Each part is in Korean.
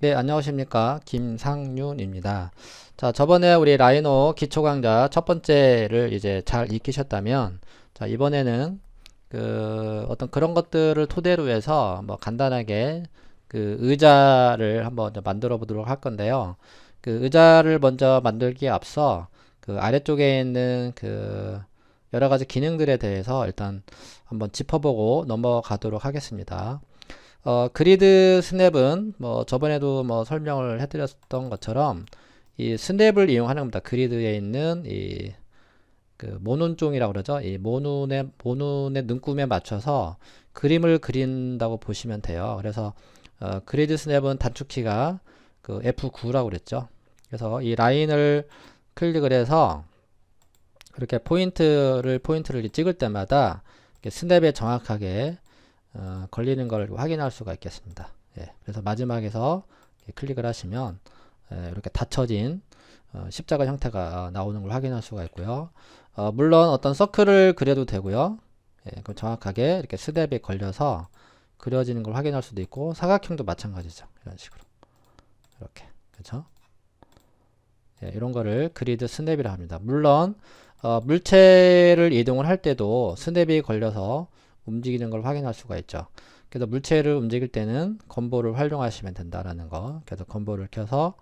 네, 안녕하십니까. 김상윤입니다. 자, 저번에 우리 라이노 기초 강좌 첫 번째를 이제 잘 익히셨다면, 자, 이번에는 그 어떤 그런 것들을 토대로 해서 뭐 간단하게 그 의자를 한번 만들어 보도록 할 건데요. 그 의자를 먼저 만들기에 앞서 그 아래쪽에 있는 그 여러 가지 기능들에 대해서 일단 한번 짚어보고 넘어가도록 하겠습니다. 어, 그리드 스냅은 뭐 저번에도 뭐 설명을 해드렸던 것처럼 이 스냅을 이용하는 겁니다. 그리드에 있는 이 그 모눈종이라고 그러죠. 이 모눈의 모눈의 눈금에 맞춰서 그림을 그린다고 보시면 돼요. 그래서 어, 그리드 스냅은 단축키가 그 F9라고 그랬죠. 그래서 이 라인을 클릭을 해서 이렇게 포인트를 포인트를 찍을 때마다 스냅에 정확하게 어, 걸리는 걸 확인할 수가 있겠습니다. 예, 그래서 마지막에서 클릭을 하시면 예, 이렇게 닫혀진 어, 십자가 형태가 나오는 걸 확인할 수가 있고요. 어, 물론 어떤 서클을 그려도 되고요. 예, 그럼 정확하게 이렇게 스냅에 걸려서 그려지는 걸 확인할 수도 있고 사각형도 마찬가지죠. 이런 식으로 이렇게 그렇죠? 예, 이런 거를 그리드 스냅이라 합니다. 물론 어, 물체를 이동을 할 때도 스냅이 걸려서 움직이는 걸 확인할 수가 있죠. 그래서 물체를 움직일 때는 건보를 활용하시면 된다라는 거. 그래서 건보를 켜서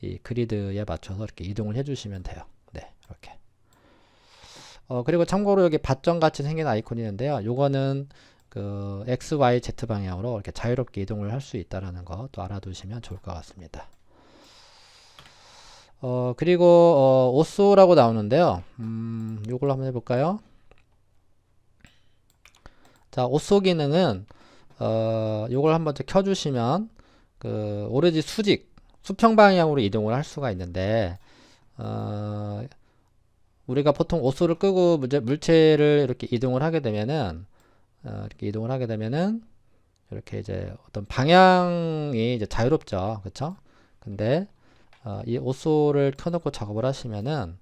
이 그리드에 맞춰서 이렇게 이동을 해주시면 돼요. 네, 이렇게. 어, 그리고 참고로 여기 밧점 같이 생긴 아이콘이 있는데요. 요거는 그 X, Y, Z 방향으로 이렇게 자유롭게 이동을 할 수 있다라는 거 또 알아두시면 좋을 것 같습니다. 어, 그리고 어, 오쏘라고 나오는데요. 음, 요걸로 한번 해볼까요? 자, 오쏘 기능은 어, 요걸 한번 켜주시면 그 오로지 수직 수평 방향으로 이동을 할 수가 있는데 어, 우리가 보통 오쏘를 끄고 물체, 물체를 이렇게 이동을 하게 되면은 어, 이렇게 이동을 하게 되면은 이렇게 이제 어떤 방향이 이제 자유롭죠, 그렇죠? 근데 어, 이 오쏘를 켜놓고 작업을 하시면은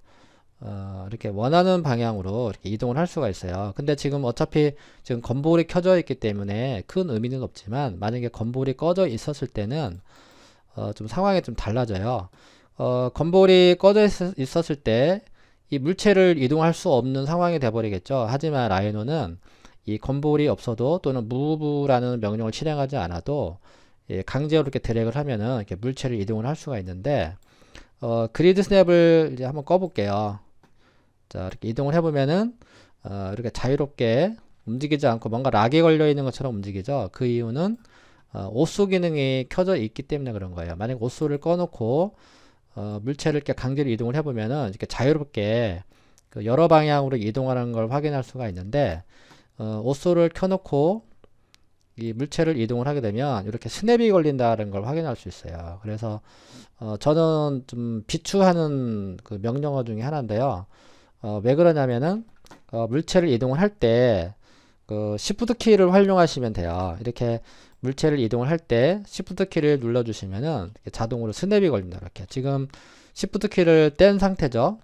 어, 이렇게 원하는 방향으로 이렇게 이동을 할 수가 있어요. 근데 지금 어차피 지금 건볼이 켜져 있기 때문에 큰 의미는 없지만 만약에 건볼이 꺼져 있었을 때는 어, 좀 상황이 좀 달라져요. 어, 건볼이 꺼져 있, 었을 때 이 물체를 이동할 수 없는 상황이 돼버리겠죠. 하지만 라이노는 이 건볼이 없어도 또는 무브라는 명령을 실행하지 않아도 예, 강제로 이렇게 드래그를 하면은 이렇게 물체를 이동을 할 수가 있는데 어, 그리드 스냅을 이제 한번 꺼볼게요. 자, 이렇게 이동을 해보면은 어, 이렇게 자유롭게 움직이지 않고 뭔가 락이 걸려 있는 것처럼 움직이죠. 그 이유는 어, 오쏘 기능이 켜져 있기 때문에 그런 거예요. 만약 오쏘를 꺼놓고 어, 물체를 이렇게 강제로 이동을 해보면은 이렇게 자유롭게 그 여러 방향으로 이동하는 걸 확인할 수가 있는데 어, 오쏘를 켜놓고 이 물체를 이동을 하게 되면 이렇게 스냅이 걸린다는 걸 확인할 수 있어요. 그래서 어, 저는 좀 비추하는 그 명령어 중에 하나인데요. 어, 왜 그러냐면은 어, 물체를 이동을 할때그 Shift 키를 활용하시면 돼요. 이렇게 물체를 이동을 할때 Shift 키를 눌러 주시면은 자동으로 스냅이 걸린다 이렇게. 지금 Shift 키를 뗀 상태죠.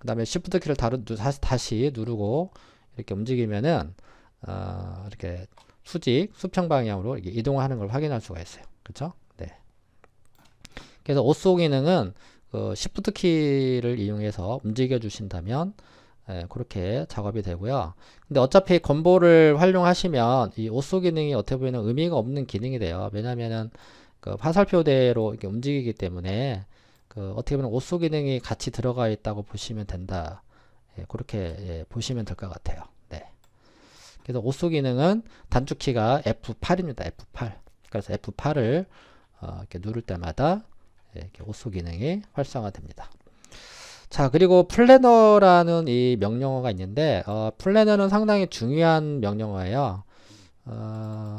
그 다음에 Shift 키를 다루, 다시, 다시 누르고 이렇게 움직이면은 어, 이렇게 수직 수평 방향으로 이동하는 걸 확인할 수가 있어요. 그렇죠? 네. 그래서 오쏘 기능은 그 Shift 키를 이용해서 움직여 주신다면 예, 그렇게 작업이 되고요. 근데 어차피 건보를 활용하시면 이 오쏘 기능이 어떻게 보면 의미가 없는 기능이 돼요. 왜냐면은 그 화살표대로 이렇게 움직이기 때문에 그 어떻게 보면 오쏘 기능이 같이 들어가 있다고 보시면 된다. 예, 그렇게 예, 보시면 될 것 같아요. 네. 그래서 오쏘 기능은 단축키가 F8입니다. F8. 그래서 F8을 어, 이렇게 누를 때마다 예, 이렇게 오쏘 기능이 활성화됩니다. 자, 그리고 플래너라는 이 명령어가 있는데, 어, 플래너는 상당히 중요한 명령어예요. 어,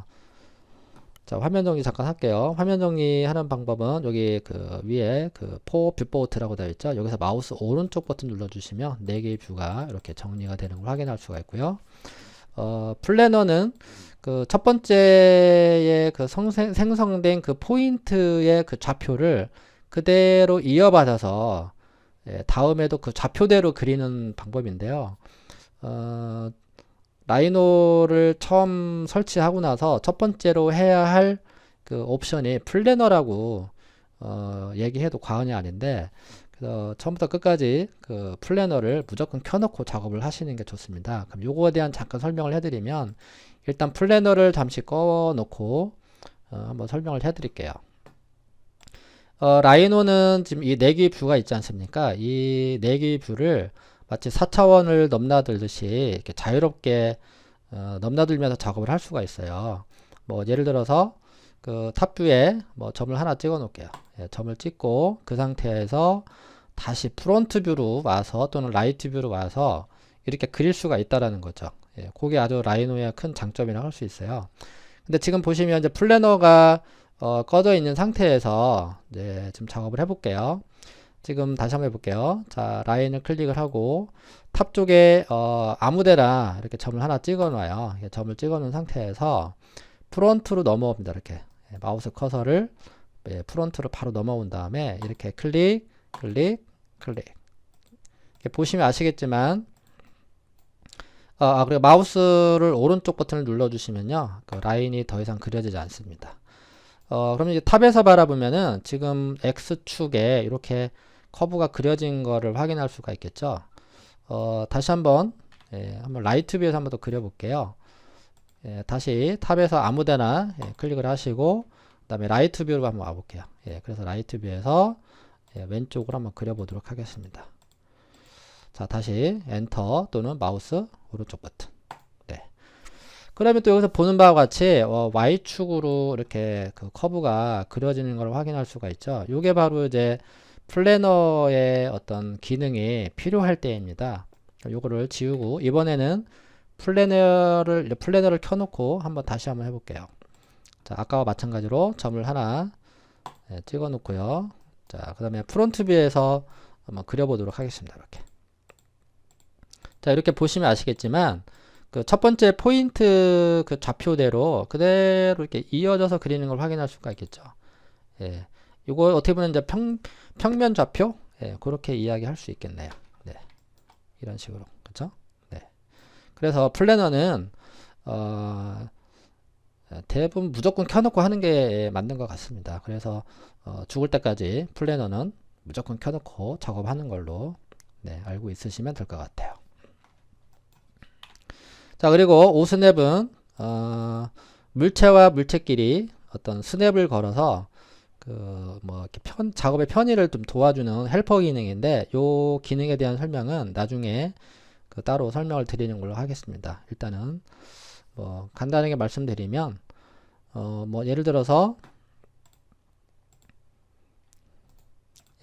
자, 화면 정리 잠깐 할게요. 화면 정리 하는 방법은 여기 그 위에 그포 뷰포트라고 되어 있죠. 여기서 마우스 오른쪽 버튼 눌러주시면 4개의 뷰가 이렇게 정리가 되는 걸 확인할 수가 있고요. 어, 플래너는 그 첫 번째의 그 성생, 생성된 그 포인트의 그 좌표를 그대로 이어받아서 예, 다음에도 그 좌표대로 그리는 방법인데요. 어, 라이노를 처음 설치하고 나서 첫 번째로 해야 할 그 옵션이 플래너라고 어, 얘기해도 과언이 아닌데 그래서 처음부터 끝까지 그 플래너를 무조건 켜놓고 작업을 하시는 게 좋습니다. 그럼 요거에 대한 잠깐 설명을 해드리면 일단 플래너를 잠시 꺼놓고 어, 한번 설명을 해드릴게요. 어, 라이노는 지금 이 내기 뷰가 있지 않습니까? 이 내기 뷰를 마치 4차원을 넘나들듯이 이렇게 자유롭게 어, 넘나들면서 작업을 할 수가 있어요. 뭐 예를 들어서 그 탑뷰에 뭐 점을 하나 찍어 놓을게요. 예, 점을 찍고 그 상태에서 다시 프론트 뷰로 와서 또는 라이트 뷰로 와서 이렇게 그릴 수가 있다라는 거죠. 예, 그게 아주 라이노의 큰 장점이라고 할 수 있어요. 근데 지금 보시면 이제 플래너가 어, 꺼져 있는 상태에서 이제 지금 작업을 해볼게요. 지금 다시 한번 해볼게요. 자, 라인을 클릭을 하고 탑 쪽에 어, 아무데나 이렇게 점을 하나 찍어 놔요. 점을 찍어 놓은 상태에서 프론트로 넘어옵니다. 이렇게 예, 마우스 커서를 예, 프론트로 바로 넘어온 다음에 이렇게 클릭, 클릭, 클릭. 보시면 아시겠지만 어, 아, 그리고 마우스를 오른쪽 버튼을 눌러주시면요. 그 라인이 더 이상 그려지지 않습니다. 어, 그러면 이제 탑에서 바라보면은 지금 X축에 이렇게 커브가 그려진 거를 확인할 수가 있겠죠. 어, 다시 한번, 예, 한번 라이트 뷰에서 한번 더 그려볼게요. 예, 다시 탑에서 아무데나 예, 클릭을 하시고, 그 다음에 라이트 뷰로 한번 와볼게요. 예, 그래서 라이트 뷰에서 예, 왼쪽으로 한번 그려보도록 하겠습니다. 자, 다시 엔터 또는 마우스 오른쪽 버튼. 네. 그러면 또 여기서 보는 바와 같이 어, Y축으로 이렇게 그 커브가 그려지는 걸 확인할 수가 있죠. 이게 바로 이제 플래너의 어떤 기능이 필요할 때입니다. 요거를 지우고 이번에는 플래너를 플래너를 켜놓고 한번 다시 한번 해볼게요. 자, 아까와 마찬가지로 점을 하나 네, 찍어 놓고요. 자, 그 다음에 프론트 뷰에서 한번 그려보도록 하겠습니다. 이렇게. 자, 이렇게 보시면 아시겠지만, 그 첫 번째 포인트 그 좌표대로 그대로 이렇게 이어져서 그리는 걸 확인할 수가 있겠죠. 예. 이거 어떻게 보면 이제 평, 평면 좌표? 예, 그렇게 이야기할 수 있겠네요. 네. 이런 식으로. 그죠? 네. 그래서 플래너는, 어, 대부분 무조건 켜놓고 하는 게 맞는 것 같습니다. 그래서, 어, 죽을 때까지 플래너는 무조건 켜놓고 작업하는 걸로, 네, 알고 있으시면 될 것 같아요. 자, 그리고 오스냅은, 어, 물체와 물체끼리 어떤 스냅을 걸어서, 그, 뭐, 이렇게 편, 작업의 편의를 좀 도와주는 헬퍼 기능인데, 요 기능에 대한 설명은 나중에 그 따로 설명을 드리는 걸로 하겠습니다. 일단은, 뭐, 간단하게 말씀드리면, 어, 뭐, 예를 들어서,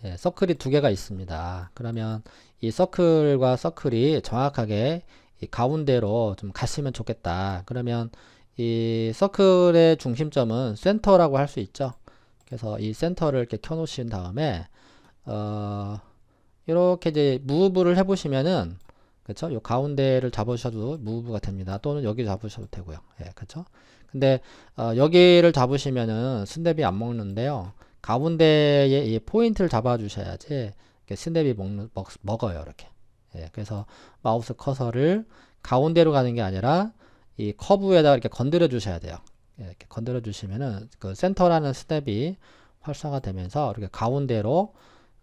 예, 서클이 두 개가 있습니다. 그러면 이 서클과 서클이 정확하게 이 가운데로 좀 갔으면 좋겠다. 그러면 이 서클의 중심점은 센터라고 할 수 있죠. 그래서 이 센터를 이렇게 켜 놓으신 다음에 어 이렇게 이제 무브를 해 보시면은 그렇죠? 요 가운데를 잡으셔도 무브가 됩니다. 또는 여기 잡으셔도 되고요. 예, 그렇죠? 근데 어, 여기를 잡으시면은 스냅이 안 먹는데요. 가운데에 이 포인트를 잡아주셔야지 스냅이 먹는, 먹, 먹어요. 이렇게. 예, 그래서 마우스 커서를 가운데로 가는 게 아니라 이 커브에다가 이렇게 건드려 주셔야 돼요. 예, 이렇게 건드려 주시면은 그 센터라는 스텝이 활성화되면서 이렇게 가운데로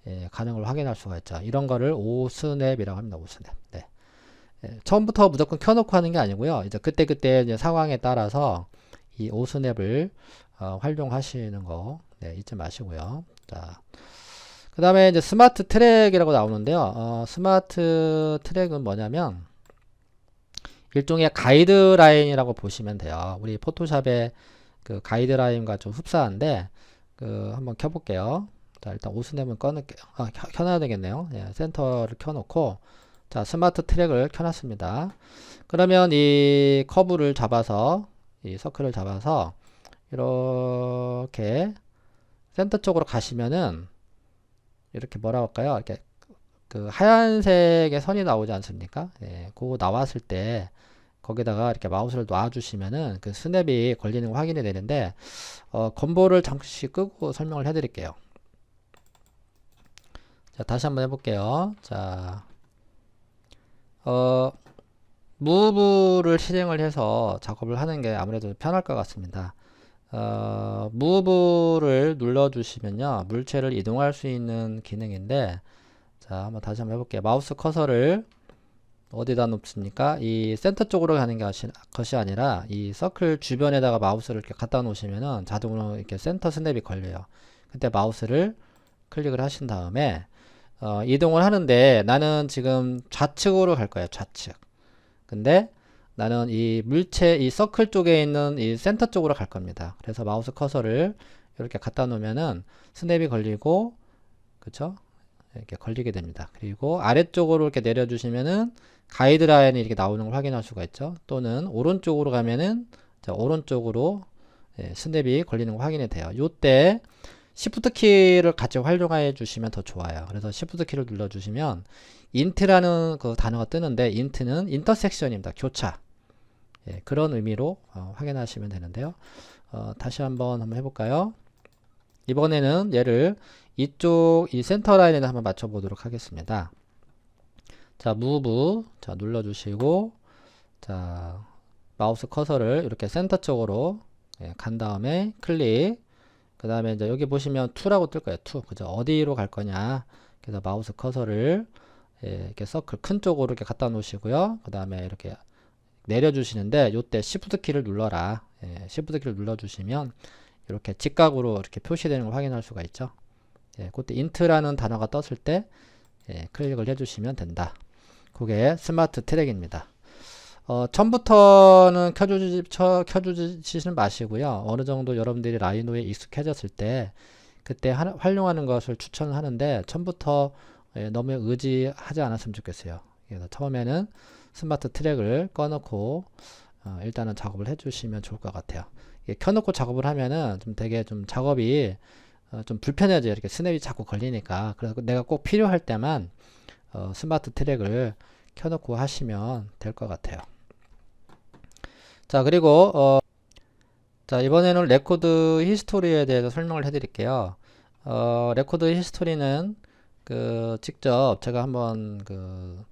예, 걸 확인할 수가 있죠. 이런 거를 오스냅이라고 합니다. 오스냅. 네. 예, 처음부터 무조건 켜놓고 하는 게 아니고요. 이제 그때그때 이제 상황에 따라서 이 오스냅을 어, 활용하시는 거 네, 잊지 마시고요. 자. 그 다음에 이제 스마트 트랙이라고 나오는데요. 어, 스마트 트랙은 뭐냐면 일종의 가이드라인이라고 보시면 돼요. 우리 포토샵의 그 가이드라인과 좀 흡사한데 그 한번 켜볼게요. 자 일단 오스냅은 꺼놓을게요. 아, 켜, 놔야 되겠네요. 예, 센터를 켜놓고 자 스마트 트랙을 켜놨습니다. 그러면 이 커브를 잡아서 이 서클을 잡아서 이렇게 센터 쪽으로 가시면은 이렇게 뭐라고 할까요? 이렇게 그 하얀색의 선이 나오지 않습니까? 예, 그거 나왔을 때 거기다가 이렇게 마우스를 놔주시면은 그 스냅이 걸리는 거 확인이 되는데 어, 건보를 잠시 끄고 설명을 해드릴게요. 자, 다시 한번 해볼게요. 자, 어, 무브를 실행을 해서 작업을 하는 게 아무래도 편할 것 같습니다. 어, 무브를 눌러주시면요. 물체를 이동할 수 있는 기능인데, 자, 한번 다시 한번 해볼게요. 마우스 커서를 어디다 놓습니까? 이 센터 쪽으로 가는 것이, 아니라 이 서클 주변에다가 마우스를 이렇게 갖다 놓으시면은 자동으로 이렇게 센터 스냅이 걸려요. 그때 마우스를 클릭을 하신 다음에 어, 이동을 하는데 나는 지금 좌측으로 갈 거예요. 좌측. 근데 나는 이 물체 이 서클 쪽에 있는 이 센터 쪽으로 갈 겁니다. 그래서 마우스 커서를 이렇게 갖다 놓으면은 스냅이 걸리고 그쵸? 이렇게 걸리게 됩니다. 그리고 아래쪽으로 이렇게 내려주시면은 가이드라인이 이렇게 나오는 걸 확인할 수가 있죠. 또는 오른쪽으로 가면은 자, 오른쪽으로 예, 스냅이 걸리는 거 확인이 돼요. 요때 Shift 키를 같이 활용해 주시면 더 좋아요. 그래서 Shift 키를 눌러 주시면 int라는 그 단어가 뜨는데 int는 인터섹션입니다. 교차. 예, 그런 의미로 어, 확인하시면 되는데요. 어, 다시 한번 한번 해볼까요? 이번에는 얘를 이쪽 이 센터 라인에 한번 맞춰 보도록 하겠습니다. 자, move 자 눌러 주시고 자 마우스 커서를 이렇게 센터 쪽으로 예, 간 다음에 클릭 그 다음에 이제 여기 보시면 2라고 뜰 거예요. 2 그죠? 어디로 갈 거냐? 그래서 마우스 커서를 예, 이렇게 서클 큰 쪽으로 이렇게 갖다 놓으시고요. 그 다음에 이렇게 내려주시는데 요때 Shift 키를 눌러라. 예, Shift 키를 눌러주시면 이렇게 직각으로 이렇게 표시되는 걸 확인할 수가 있죠. 예, 그때 int라는 단어가 떴을 때 예, 클릭을 해주시면 된다. 그게 스마트 트랙입니다. 어, 처음부터는 켜주지, 쳐, 켜주시는 마시고요. 어느 정도 여러분들이 라이노에 익숙해졌을 때 그때 하, 활용하는 것을 추천하는데 처음부터 예, 너무 의지하지 않았으면 좋겠어요. 그래서 처음에는 스마트 트랙을 꺼놓고 어, 일단은 작업을 해주시면 좋을 것 같아요. 예, 켜놓고 작업을 하면은 좀 되게 좀 작업이 어, 좀 불편해져요. 이렇게 스냅이 자꾸 걸리니까. 그래서 내가 꼭 필요할 때만 어, 스마트 트랙을 켜놓고 하시면 될 것 같아요. 자, 그리고 어, 자, 이번에는 레코드 히스토리에 대해서 설명을 해 드릴게요. 어, 레코드 히스토리는 그 직접 제가 한번 그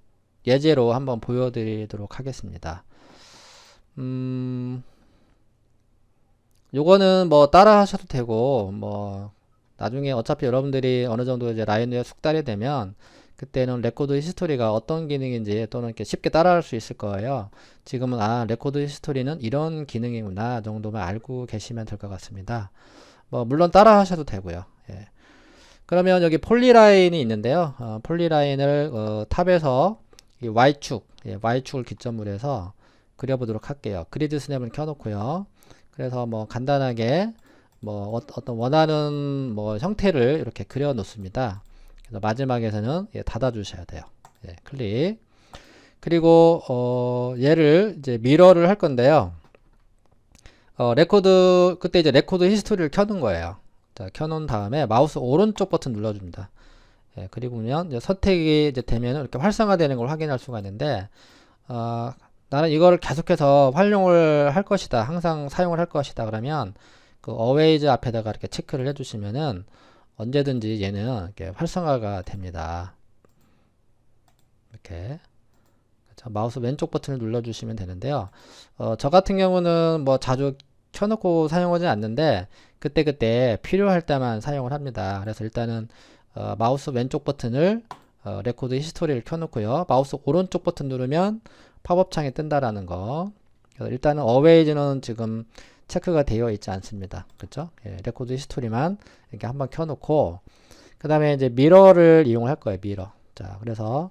예제로 한번 보여드리도록 하겠습니다. 음, 요거는 뭐 따라 하셔도 되고 뭐 나중에 어차피 여러분들이 어느 정도 이제 라인에 숙달이 되면 그때는 레코드 히스토리가 어떤 기능인지 또는 이렇게 쉽게 따라할 수 있을 거예요. 지금은 아 레코드 히스토리는 이런 기능이구나 정도만 알고 계시면 될 것 같습니다. 뭐 물론 따라 하셔도 되고요. 예. 그러면 여기 폴리라인이 있는데요. 어, 폴리라인을 어, 탑에서 이 Y축, 예, Y축을 기점으로 해서 그려보도록 할게요. 그리드 스냅을 켜놓고요. 그래서 뭐 간단하게 뭐 어, 떤 원하는 뭐 형태를 이렇게 그려 놓습니다. 그래서 마지막에서는 예, 닫아 주셔야 돼요. 예, 클릭. 그리고 어, 얘를 이제 미러를 할 건데요. 어, 레코드 그때 이제 레코드 히스토리를 켜는 거예요. 자, 켜놓은 다음에 마우스 오른쪽 버튼 눌러줍니다. 예, 그리고 면 이제 선택이 이제 되면 이렇게 활성화되는 걸 확인할 수가 있는데 어, 나는 이걸 계속해서 활용을 할 것이다. 항상 사용을 할 것이다. 그러면 그 always 앞에다가 이렇게 체크를 해주시면은 언제든지 얘는 이렇게 활성화가 됩니다. 이렇게 자, 마우스 왼쪽 버튼을 눌러주시면 되는데요. 어, 저 같은 경우는 뭐 자주 켜놓고 사용하지 않는데 그때그때 필요할 때만 사용을 합니다. 그래서 일단은 어, 마우스 왼쪽 버튼을 어, 레코드 히스토리를 켜놓고요. 마우스 오른쪽 버튼 누르면 팝업 창이 뜬다라는 거. 일단은 어웨이즈는 지금 체크가 되어 있지 않습니다. 그렇죠? 예, 레코드 히스토리만 이렇게 한번 켜놓고 그 다음에 이제 미러를 이용할 거예요. 미러. 자, 그래서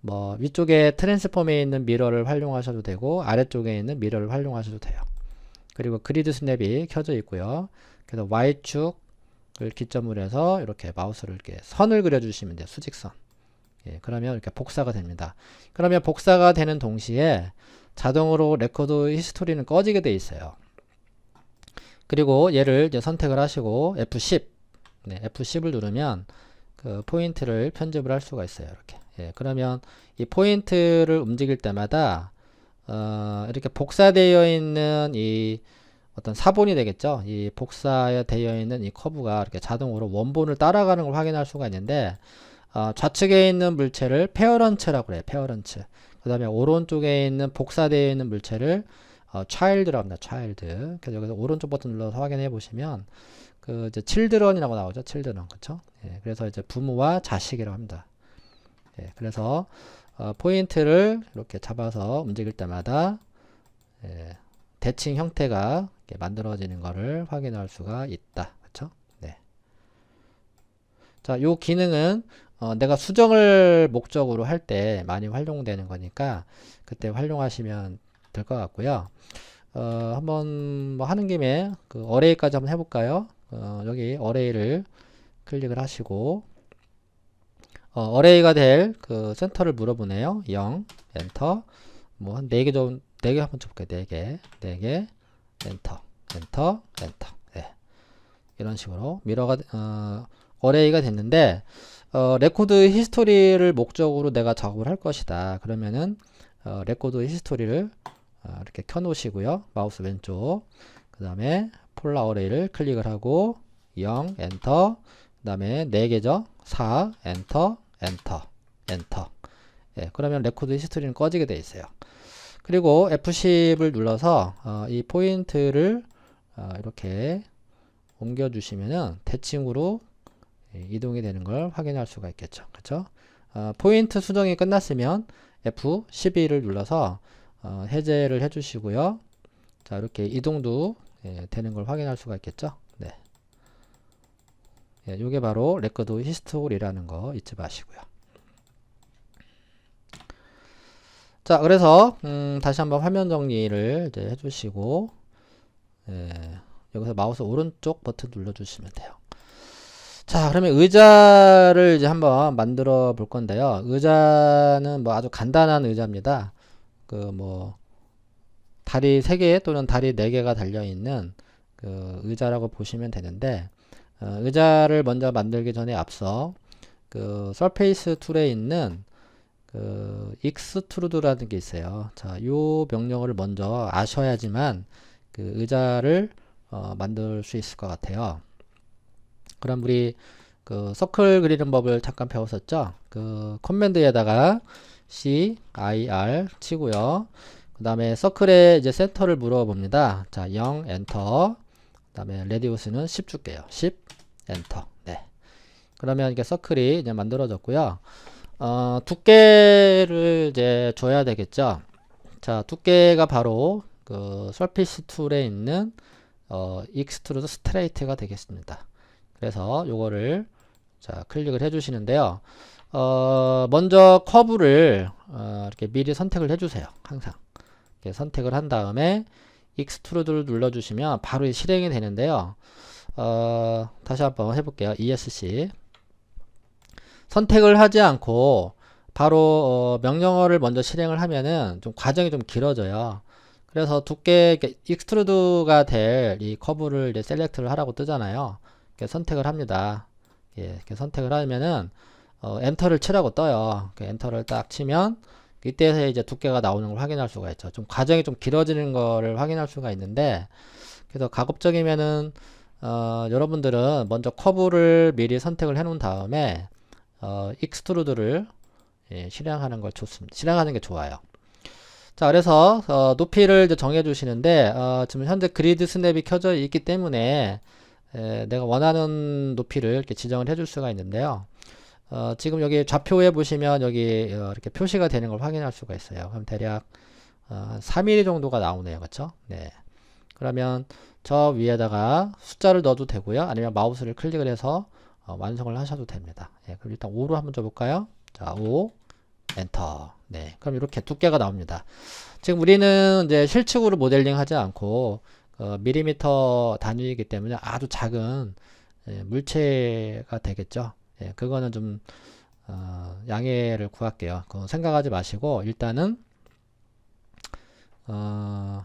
뭐 위쪽에 트랜스폼에 있는 미러를 활용하셔도 되고 아래쪽에 있는 미러를 활용하셔도 돼요. 그리고 그리드 스냅이 켜져 있고요. 그래서 Y축을 기점으로 해서 이렇게 마우스를 이렇게 선을 그려주시면 돼요. 수직선. 예, 그러면 이렇게 복사가 됩니다. 그러면 복사가 되는 동시에 자동으로 레코드 히스토리는 꺼지게 돼 있어요. 그리고 얘를 이제 선택을 하시고 F10, 네, F10을 누르면 그 포인트를 편집을 할 수가 있어요. 이렇게. 예, 그러면 이 포인트를 움직일 때마다 어, 이렇게 복사되어 있는 이 어떤 사본이 되겠죠. 이 복사되어 있는 이 커브가 이렇게 자동으로 원본을 따라가는 걸 확인할 수가 있는데 어, 좌측에 있는 물체를 페어런츠라고 그래요. 페어런츠. 그 다음에 오른쪽에 있는 복사되어 있는 물체를 어, child라고 합니다. child. 그래서 여기서 오른쪽 버튼 눌러서 확인해 보시면 그 이제 children이라고 나오죠. children. 그렇죠? 예, 그래서 이제 부모와 자식이라고 합니다. 예, 그래서 어, 포인트를 이렇게 잡아서 움직일 때마다 예, 대칭 형태가 만들어지는 것을 확인할 수가 있다. 그렇죠? 네. 자, 요 기능은 어, 내가 수정을 목적으로 할 때 많이 활용되는 거니까 그때 활용하시면 될 것 같고요. 어, 한번 뭐 하는 김에 그 어레이까지 한번 해볼까요? 어, 여기 어레이를 클릭을 하시고 어, 어레이가 될 그 센터를 물어보네요. 0 엔터 뭐 한 4개 좀 4개 한번 쳐볼게요. 4개 4개 엔터 엔터 엔터 네. 이런 식으로 미러가 어, 어레이가 됐는데 어, 레코드 히스토리를 목적으로 내가 작업을 할 것이다. 그러면은 어, 레코드 히스토리를 어, 이렇게 켜놓으시고요. 마우스 왼쪽 그 다음에 폴라 어레이를 클릭을 하고 0 엔터 그 다음에 4개죠. 4 엔터 엔터 엔터 예, 그러면 레코드 히스토리는 꺼지게 돼 있어요. 그리고 F10을 눌러서 어, 이 포인트를 어, 이렇게 옮겨 주시면은 대칭으로 예, 이동이 되는 걸 확인할 수가 있겠죠. 그렇죠? 어, 포인트 수정이 끝났으면 F12를 눌러서 어, 해제를 해 주시고요. 자, 이렇게 이동도 예, 되는 걸 확인할 수가 있겠죠. 네. 예, 요게 바로 레코드 히스토리라는 거 잊지 마시고요. 자, 그래서 음, 다시 한번 화면 정리를 이제 해주시고 예, 여기서 마우스 오른쪽 버튼 눌러주시면 돼요. 자, 그러면 의자를 이제 한번 만들어 볼 건데요. 의자는 뭐 아주 간단한 의자입니다. 그 뭐 다리 3개 또는 다리 4개가 달려 있는 그 의자라고 보시면 되는데 어, 의자를 먼저 만들기 전에 앞서 그 서페이스 툴에 있는 그 익스트루드라는 게 있어요. 자, 요 명령어를 먼저 아셔야지만 그 의자를 어, 만들 수 있을 것 같아요. 그럼 우리 그 서클 그리는 법을 잠깐 배웠었죠? 그 커맨드에다가 C, I, R 치고요. 그 다음에 서클에 이제 센터를 물어봅니다. 자, 0, 엔터. 그 다음에 레디우스는 10 줄게요. 10, 엔터. 네. 그러면 이게 서클이 이제 만들어졌고요. 어, 두께를 이제 줘야 되겠죠. 자, 두께가 바로 그 서피스 툴에 있는 어, 익스트루드 스트레이트가 되겠습니다. 그래서 요거를 자, 클릭을 해 주시는데요. 어, 먼저 커브를 어, 이렇게 미리 선택을 해 주세요. 항상. 선택을 한 다음에 익스트루드를 눌러 주시면 바로 실행이 되는데요. 어, 다시 한번 해볼게요. ESC 선택을 하지 않고 바로 어, 명령어를 먼저 실행을 하면은 좀 과정이 좀 길어져요. 그래서 두께 익스트루드가 될 이 커브를 이제 셀렉트를 하라고 뜨잖아요. 선택을 합니다. 예, 선택을 하면은 어, 엔터를 치라고 떠요. 엔터를 딱 치면 이때서 이제 두께가 나오는 걸 확인할 수가 있죠. 좀 과정이 좀 길어지는 거를 확인할 수가 있는데 그래서 가급적이면은 어, 여러분들은 먼저 커브를 미리 선택을 해 놓은 다음에 어, 익스트루드를 예, 실행하는 걸 좋습니다. 실행하는 게 좋아요. 자, 그래서 어, 높이를 정해 주시는데 어, 지금 현재 그리드 스냅이 켜져 있기 때문에 에, 내가 원하는 높이를 이렇게 지정을 해 줄 수가 있는데요. 어, 지금 여기 좌표에 보시면 여기 어, 이렇게 표시가 되는 걸 확인할 수가 있어요. 그럼 대략 어, 3mm 정도가 나오네요. 그렇죠? 네. 그러면 저 위에다가 숫자를 넣어도 되고요. 아니면 마우스를 클릭을 해서 어, 완성을 하셔도 됩니다. 예, 그럼 일단 5로 한번 줘볼까요? 자, 5, 엔터. 네, 그럼 이렇게 두께가 나옵니다. 지금 우리는 이제 실측으로 모델링 하지 않고 어, 밀리미터 단위이기 때문에 아주 작은 예, 물체가 되겠죠. 예, 그거는 좀 어, 양해를 구할게요. 그거 생각하지 마시고 일단은 어,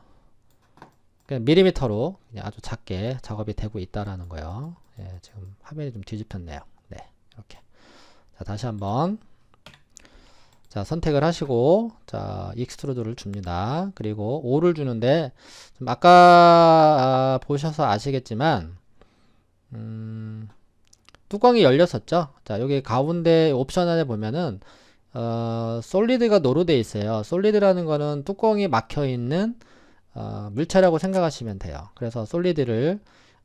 그냥 밀리미터로 그냥 아주 작게 작업이 되고 있다라는 거예요. 예, 지금 화면이 좀 뒤집혔네요. 네, 이렇게. 자, 다시 한번. 자, 선택을 하시고, 자, 익스트루드를 줍니다. 그리고 5를 주는데, 좀 아까 아, 보셔서 아시겠지만, 음, 뚜껑이 열렸었죠? 자, 여기 가운데 옵션 안에 보면은, 어, 솔리드가 돼 있어요. 솔리드라는 거는 뚜껑이 막혀 있는, 어, 물체라고 생각하시면 돼요. 그래서 솔리드를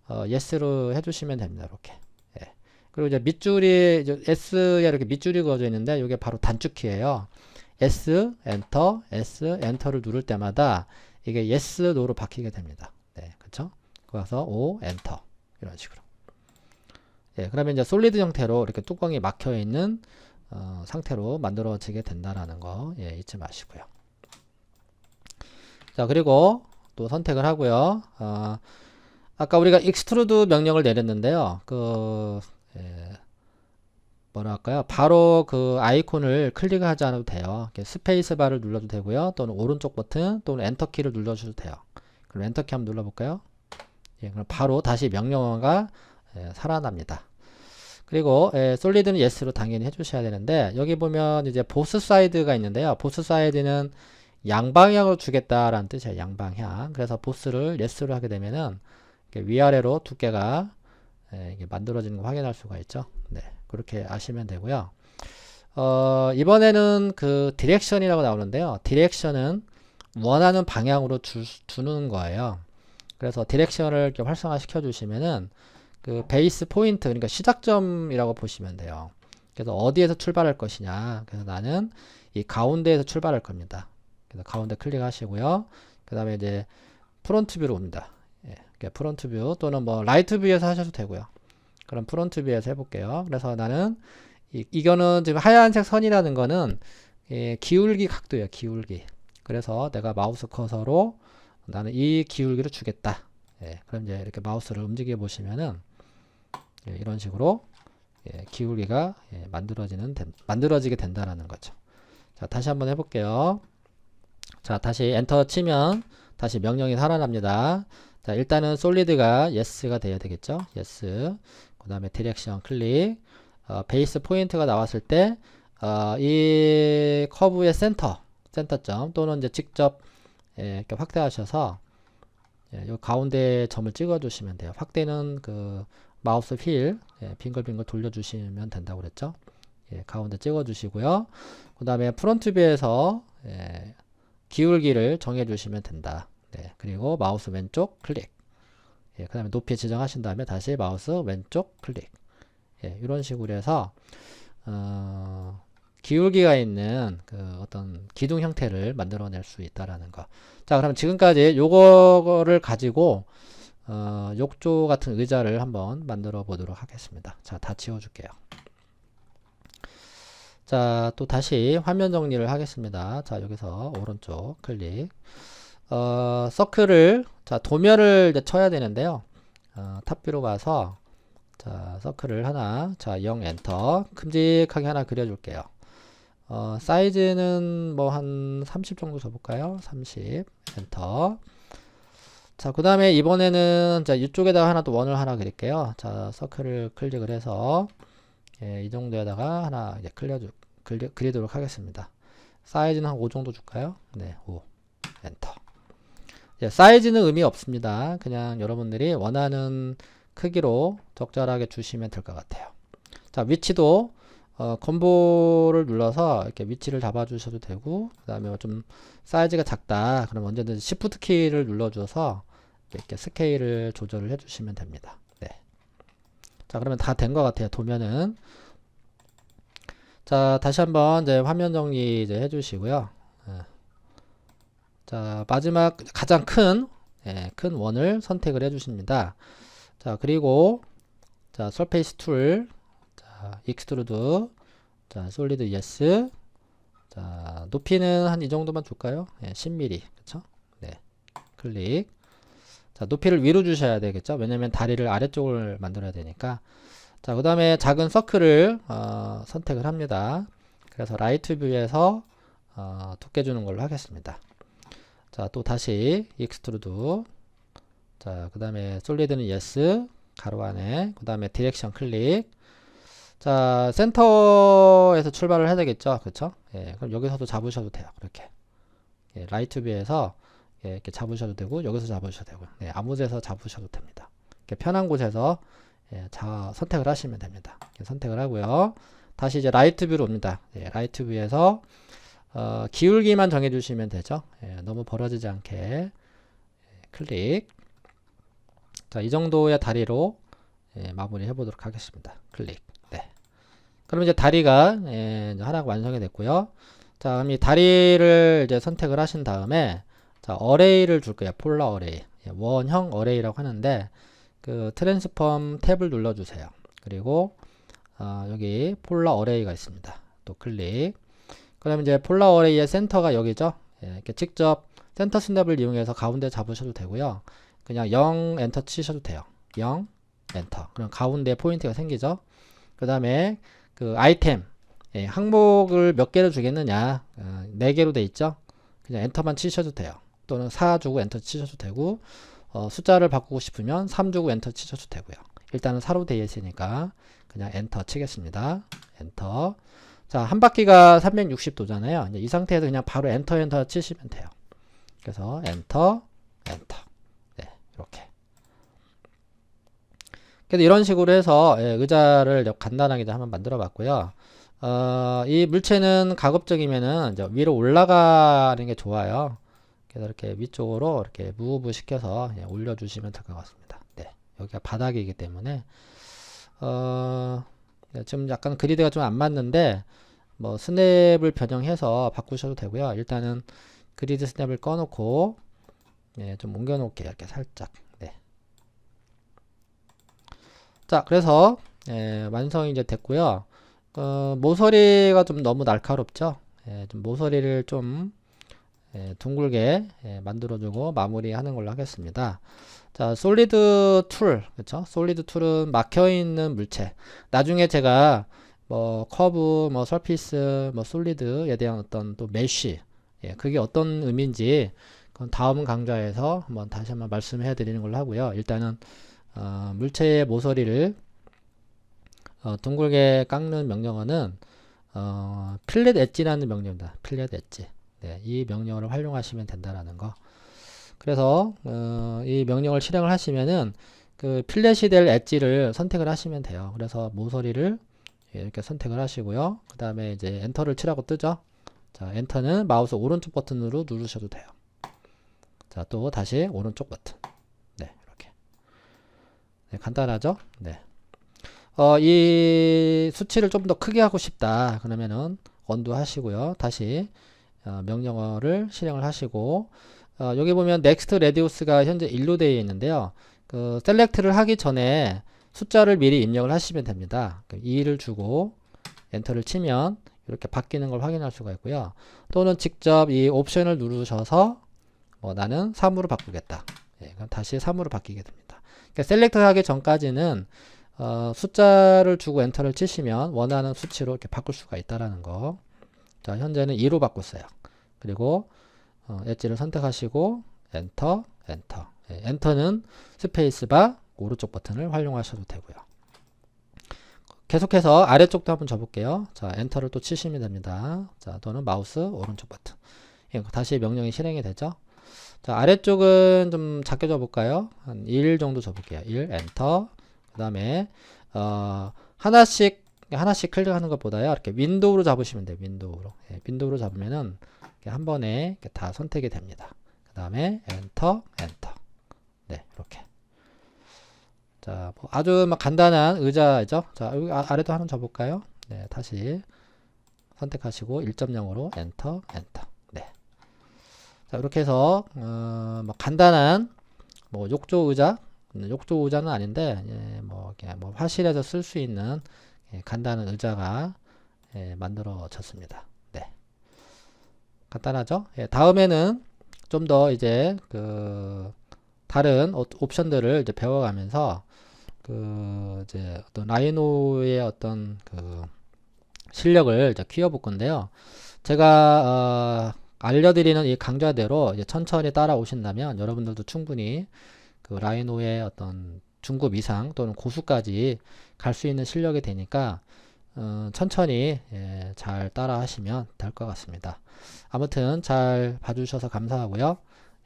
어, yes로 해주시면 됩니다. 이렇게. 예. 그리고 이제 밑줄이 s에 이렇게 밑줄이 그어져 있는데 이게 바로 단축키예요. s 엔터 s 엔터를 누를 때마다 이게 yes no로 바뀌게 됩니다. 네, 그렇죠? 그래서 o 엔터 이런 식으로. 예, 그러면 이제 솔리드 형태로 이렇게 뚜껑이 막혀 있는 어, 상태로 만들어지게 된다라는 거 예, 잊지 마시고요. 자, 그리고 또 선택을 하고요. 어, 아까 우리가 extrude 명령을 내렸는데요. 그 예, 뭐랄까요? 바로 그 아이콘을 클릭하지 않아도 돼요. 스페이스 바를 눌러도 되고요. 또는 오른쪽 버튼 또는 엔터 키를 눌러줘도 돼요. 그럼 엔터 키 한번 눌러볼까요? 예, 그럼 바로 다시 명령어가 예, 살아납니다. 그리고 예, 솔리드는 yes로 당연히 해주셔야 되는데 여기 보면 이제 보스 사이드가 있는데요. 보스 사이드는 양방향으로 주겠다라는 뜻이에요. 양방향. 그래서 보스를 yes로 하게 되면은 위아래로 두께가 예, 이게 만들어지는 거 확인할 수가 있죠. 네, 그렇게 아시면 되고요. 어, 이번에는 그 디렉션이라고 나오는데요. 디렉션은 원하는 방향으로 주, 두는 거예요. 그래서 디렉션을 이렇게 활성화 시켜 주시면은 그 베이스 포인트 그러니까 시작점이라고 보시면 돼요. 그래서 어디에서 출발할 것이냐. 그래서 나는 이 가운데에서 출발할 겁니다. 그래서 가운데 클릭하시고요. 그 다음에 이제 프론트 뷰로 옵니다. 예, 프론트 뷰 또는 뭐 라이트 뷰에서 하셔도 되고요. 그럼 프론트 뷰에서 해볼게요. 그래서 나는 이, 이거는 지금 하얀색 선이라는 거는 예, 기울기 각도예요. 기울기. 그래서 내가 마우스 커서로 나는 이 기울기를 주겠다. 예, 그럼 이제 이렇게 마우스를 움직여 보시면은 예, 이런 식으로 예, 기울기가 예, 만들어지는 만들어지게 된다라는 거죠. 자, 다시 한번 해볼게요. 자, 다시 엔터 치면 다시 명령이 살아납니다. 자, 일단은 솔리드가 yes가 돼야 되겠죠. yes. 그 다음에 디렉션 클릭. 어, 베이스 포인트가 나왔을 때, 어, 이 커브의 센터, 센터점 또는 이제 직접 예, 이렇게 확대하셔서 예, 요 가운데 점을 찍어 주시면 돼요. 확대는 그 마우스 휠 예, 빙글빙글 돌려주시면 된다고 그랬죠. 예, 가운데 찍어주시고요. 그 다음에 프론트 뷰에서 예, 기울기를 정해주시면 된다. 네, 그리고 마우스 왼쪽 클릭. 예, 그 다음에 높이 지정하신 다음에 다시 마우스 왼쪽 클릭. 예, 이런 식으로 해서 어, 기울기가 있는 그 어떤 기둥 형태를 만들어낼 수 있다라는 거. 자, 그럼 지금까지 요거를 가지고 어, 욕조 같은 의자를 한번 만들어 보도록 하겠습니다. 자, 다 지워줄게요. 자, 또 다시 화면 정리를 하겠습니다. 자, 여기서 오른쪽 클릭. 어, 서클을, 자, 도면을 이제 쳐야 되는데요. 어, 탑뷰로 가서, 자, 서클을 하나, 자, 0 엔터. 큼직하게 하나 그려줄게요. 어, 사이즈는 뭐 한 30 정도 줘볼까요? 30 엔터. 자, 그 다음에 이번에는 자, 이쪽에다가 하나 또 원을 하나 그릴게요. 자, 서클을 클릭을 해서 예, 이 정도에다가 하나 이제 클려주, 그리, 그리도록 하겠습니다. 사이즈는 한 5 정도 줄까요? 네, 5. 엔터. 예, 사이즈는 의미 없습니다. 그냥 여러분들이 원하는 크기로 적절하게 주시면 될 것 같아요. 자, 위치도 어, 콤보를 눌러서 이렇게 위치를 잡아 주셔도 되고 그 다음에 좀 사이즈가 작다 그럼 언제든지 Shift 키를 눌러줘서 이렇게 스케일을 조절을 해주시면 됩니다. 네. 자 그러면 다 된 것 같아요. 도면은 자 다시 한번 이제 화면 정리 이제 해주시고요. 네. 자 마지막 가장 큰, 네, 큰 원을 선택을 해주십니다. 자 그리고 자 설페이스 툴 자, 익스트루드. 자, 솔리드 예스. 자, 높이는 한 이 정도만 줄까요? 예, 10mm. 그쵸? 네. 클릭. 자, 높이를 위로 주셔야 되겠죠? 왜냐면 다리를 아래쪽을 만들어야 되니까. 자, 그 다음에 작은 서클을 어, 선택을 합니다. 그래서 라이트 뷰에서 어, 두께 주는 걸로 하겠습니다. 자, 또 다시 익스트루드. 자, 그 다음에 솔리드는 예스. 가로 안에. 그 다음에 디렉션 클릭. 자, 센터에서 출발을 해야 되겠죠. 그쵸? 예, 그럼 여기서도 잡으셔도 돼요. 그렇게. 예, 라이트 뷰에서 예, 이렇게 잡으셔도 되고, 여기서 잡으셔도 되고, 예, 아무 데서 잡으셔도 됩니다. 이렇게 편한 곳에서 예, 자, 선택을 하시면 됩니다. 선택을 하고요. 다시 이제 라이트 뷰로 옵니다. 예, 라이트 뷰에서 어, 기울기만 정해주시면 되죠. 예, 너무 벌어지지 않게 클릭. 자, 이 정도의 다리로 예, 마무리 해보도록 하겠습니다. 클릭. 네. 그럼 이제 다리가 예, 하나가 완성이 됐고요. 자, 그럼 이 다리를 이제 선택을 하신 다음에 자, 어레이를 줄 거예요. 폴라 어레이. 예, 원형 어레이라고 하는데 그 트랜스폼 탭을 눌러 주세요. 그리고 어, 여기 폴라 어레이가 있습니다. 또 클릭. 그다음에 이제 폴라 어레이의 센터가 여기죠. 예, 이렇게 직접 센터 스냅을 이용해서 가운데 잡으셔도 되고요. 그냥 0 엔터 치셔도 돼요. 0 엔터. 그럼 가운데 포인트가 생기죠. 그 다음에 그 아이템 예, 항목을 몇 개를 주겠느냐 어, 4개로 돼 있죠. 그냥 엔터만 치셔도 돼요. 또는 4 주고 엔터 치셔도 되고 어, 숫자를 바꾸고 싶으면 3 주고 엔터 치셔도 되고요. 일단은 4로 되어 있으니까 그냥 엔터 치겠습니다. 엔터. 자, 한 바퀴가 360도잖아요. 이제 이 상태에서 그냥 바로 엔터 엔터 치시면 돼요. 그래서 엔터 엔터. 네, 이렇게. 그래서 이런 식으로 해서 예, 의자를 간단하게 한번 만들어 봤고요. 어, 이 물체는 가급적이면은 위로 올라가는 게 좋아요. 그래서 이렇게 위쪽으로 이렇게 무브 시켜서 예, 올려주시면 될 것 같습니다. 네, 여기가 바닥이기 때문에 어, 네, 지금 약간 그리드가 좀 안 맞는데 뭐 스냅을 변형해서 바꾸셔도 되고요. 일단은 그리드 스냅을 꺼놓고 예, 좀 옮겨 놓을게요. 이렇게 살짝. 네. 자, 그래서 예, 완성이 이제 됐고요. 어, 모서리가 좀 너무 날카롭죠. 예, 좀 모서리를 좀 예, 둥글게 예, 만들어주고 마무리하는 걸로 하겠습니다. 자, 솔리드 툴, 그렇죠? 솔리드 툴은 막혀 있는 물체. 나중에 제가 뭐 커브, 뭐 서피스, 뭐 솔리드에 대한 어떤 또 메쉬, 예, 그게 어떤 의미인지 그건 다음 강좌에서 한번 다시 한번 말씀해 드리는 걸로 하고요. 일단은 어, 물체의 모서리를 어, 둥글게 깎는 명령어는 어, 필렛 엣지라는 명령입니다. 필렛 엣지. 네, 이 명령어를 활용하시면 된다라는 거. 그래서 어, 이 명령을 실행을 하시면은 그 필렛이 될 엣지를 선택을 하시면 돼요. 그래서 모서리를 이렇게 선택을 하시고요. 그 다음에 이제 엔터를 치라고 뜨죠. 자, 엔터는 마우스 오른쪽 버튼으로 누르셔도 돼요. 자, 또 다시 오른쪽 버튼. 네, 간단하죠? 네. 어, 이 수치를 좀 더 크게 하고 싶다. 그러면은 언두 하시고요. 다시 어, 명령어를 실행을 하시고 어, 여기 보면 next radius가 현재 1로 되어 있는데요. 그 select를 하기 전에 숫자를 미리 입력을 하시면 됩니다. 2를 주고 엔터를 치면 이렇게 바뀌는 걸 확인할 수가 있고요. 또는 직접 이 옵션을 누르셔서 뭐 나는 3으로 바꾸겠다. 예, 그럼 다시 3으로 바뀌게 됩니다. 그러니까 셀렉트 하기 전까지는 어, 숫자를 주고 엔터를 치시면 원하는 수치로 이렇게 바꿀 수가 있다라는 거. 자, 현재는 2로 바꿨어요. 그리고 어, 엣지를 선택하시고 엔터, 엔터. 예, 엔터는 스페이스바 오른쪽 버튼을 활용하셔도 되고요. 계속해서 아래쪽도 한번 줘볼게요. 자, 엔터를 또 치시면 됩니다. 자, 또는 마우스 오른쪽 버튼. 예, 다시 명령이 실행이 되죠. 자, 아래쪽은 좀 작게 줘볼까요? 한 1 정도 줘볼게요. 1, 엔터. 그 다음에, 어, 하나씩, 하나씩 클릭하는 것보다요. 이렇게 윈도우로 잡으시면 돼요. 윈도우로. 예, 윈도우로 잡으면은 한 번에 다 선택이 됩니다. 그 다음에 엔터, 엔터. 네, 이렇게. 자, 뭐 아주 막 간단한 의자죠. 자, 여기 아, 아래도 하나 줘볼까요? 네, 다시 선택하시고 1.0으로 엔터, 엔터. 네. 자, 이렇게 해서 어, 뭐 간단한 뭐 욕조 의자, 욕조 의자는 아닌데 예, 뭐, 뭐 화실에서 쓸 수 있는 예, 간단한 의자가 예, 만들어졌습니다. 네. 간단하죠? 예, 다음에는 좀 더 이제 그 다른 옵션들을 이제 배워가면서 그 이제 어떤 라이노의 어떤 그 실력을 이제 키워볼 건데요. 제가 어 알려드리는 이 강좌대로 천천히 따라오신다면 여러분들도 충분히 그 라이노의 어떤 중급 이상 또는 고수까지 갈 수 있는 실력이 되니까 어 천천히 예, 잘 따라 하시면 될 것 같습니다. 아무튼 잘 봐주셔서 감사하고요.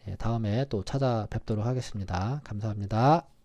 예, 다음에 또 찾아뵙도록 하겠습니다. 감사합니다.